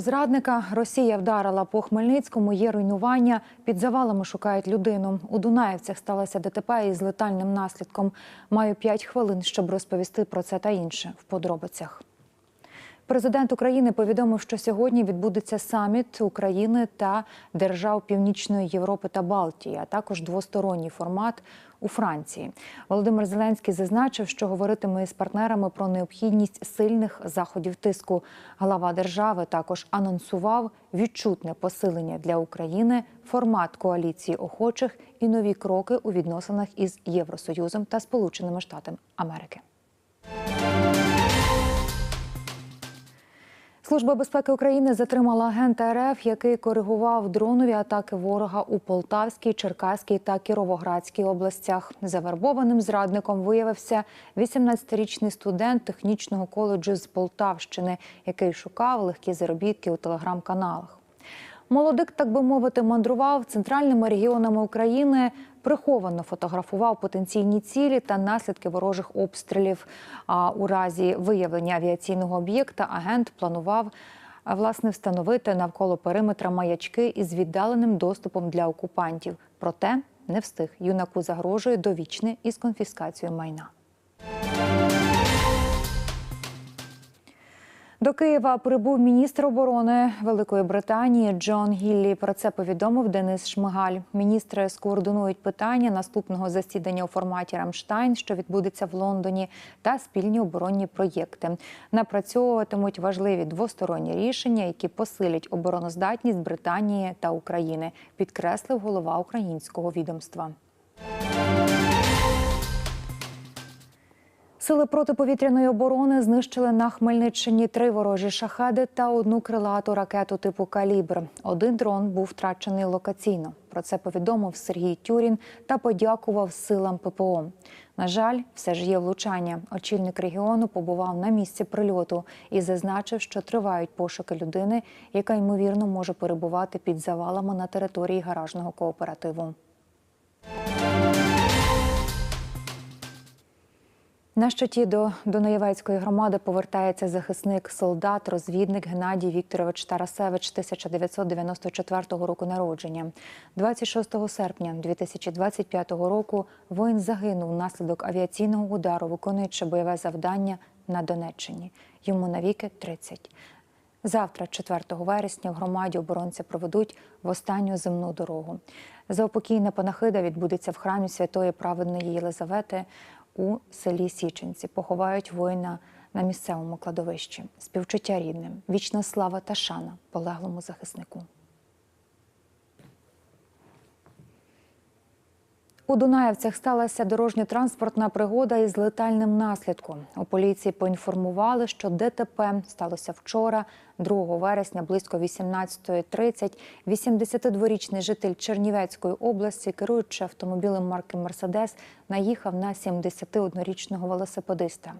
Зрадника Росія вдарила по Хмельницькому. Є руйнування. Під завалами шукають людину. У Дунаєвцях сталося ДТП із летальним наслідком. Маю 5 хвилин, щоб розповісти про це та інше в подробицях. Президент України повідомив, що сьогодні відбудеться саміт України та держав Північної Європи та Балтії, а також двосторонній формат у Франції. Володимир Зеленський зазначив, що говоритиме із партнерами про необхідність сильних заходів тиску. Глава держави також анонсував відчутне посилення для України, формат коаліції охочих і нові кроки у відносинах із Євросоюзом та Сполученими Штатами Америки. Служба безпеки України затримала агента РФ, який коригував дронові атаки ворога у Полтавській, Черкаській та Кіровоградській областях. Завербованим зрадником виявився 18-річний студент технічного коледжу з Полтавщини, який шукав легкі заробітки у телеграм-каналах. Молодик, так би мовити, мандрував центральними регіонами України, приховано фотографував потенційні цілі та наслідки ворожих обстрілів. А у разі виявлення авіаційного об'єкта агент планував власне встановити навколо периметра маячки із віддаленим доступом для окупантів. Проте не встиг. Юнаку загрожує довічне із конфіскацією майна. До Києва прибув міністр оборони Великої Британії Джон Гіллі. Про це повідомив Денис Шмигаль. Міністри скоординують питання наступного засідання у форматі Рамштайн, що відбудеться в Лондоні, та спільні оборонні проєкти. Напрацьовуватимуть важливі двосторонні рішення, які посилять обороноздатність Британії та України. Підкреслив голова українського відомства. Сили протиповітряної оборони знищили на Хмельниччині три ворожі шахеди та одну крилату ракету типу Калібр. Один дрон був втрачений локаційно. Про це повідомив Сергій Тюрін та подякував силам ППО. На жаль, все ж є влучання. Очільник регіону побував на місці прильоту і зазначив, що тривають пошуки людини, яка ймовірно може перебувати під завалами на території гаражного кооперативу. На щиті до Дунаєвецької громади повертається захисник, солдат, розвідник Геннадій Вікторович Тарасевич 1994 року народження. 26 серпня 2025 року воїн загинув внаслідок авіаційного удару, виконуючи бойове завдання на Донеччині. Йому навіки 30. Завтра, 4 вересня, в громаді оборонці проведуть в останню земну дорогу. Заупокійна панахида відбудеться в храмі святої праведної Єлизавети у селі Січенці. Поховають воїна на місцевому кладовищі. Співчуття рідним, вічна слава та шана полеглому захиснику. У Дунаєвцях сталася дорожньо-транспортна пригода із летальним наслідком. У поліції поінформували, що ДТП сталося вчора, 2 вересня, близько 18.30. 82-річний житель Чернівецької області, керуючи автомобілем марки Мерседес, наїхав на 71-річного велосипедиста.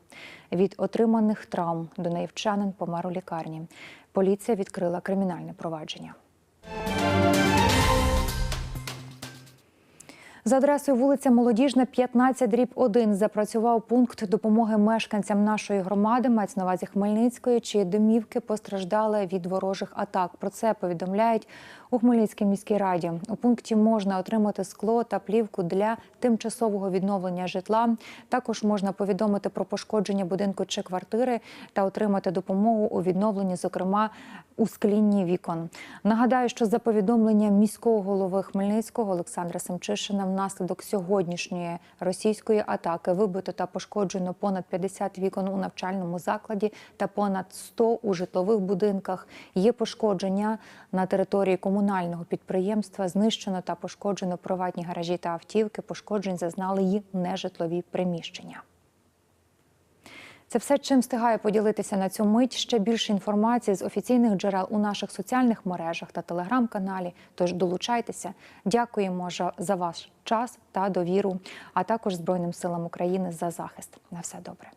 Від отриманих травм дунаївчанин помер у лікарні. Поліція відкрила кримінальне провадження. За адресою вулиця Молодіжна, 15 дріб 1 запрацював пункт допомоги мешканцям нашої громади, мається на увазі Хмельницької, чиї домівки постраждали від ворожих атак. Про це повідомляють у Хмельницькій міській раді. У пункті можна отримати скло та плівку для тимчасового відновлення житла. Також можна повідомити про пошкодження будинку чи квартири та отримати допомогу у відновленні, зокрема у склінні вікон. Нагадаю, що за повідомленням міського голови Хмельницького Олександра Семчишина внаслідок сьогоднішньої російської атаки вибито та пошкоджено понад 50 вікон у навчальному закладі та понад 100 у житлових будинках. Є пошкодження на території комунального підприємства. Знищено та пошкоджено приватні гаражі та автівки. Пошкоджень зазнали й нежитлові приміщення. Це все, чим встигаю поділитися на цю мить. Ще більше інформації з офіційних джерел у наших соціальних мережах та телеграм-каналі. Тож долучайтеся. Дякуємо за ваш час та довіру, а також Збройним силам України за захист. На все добре.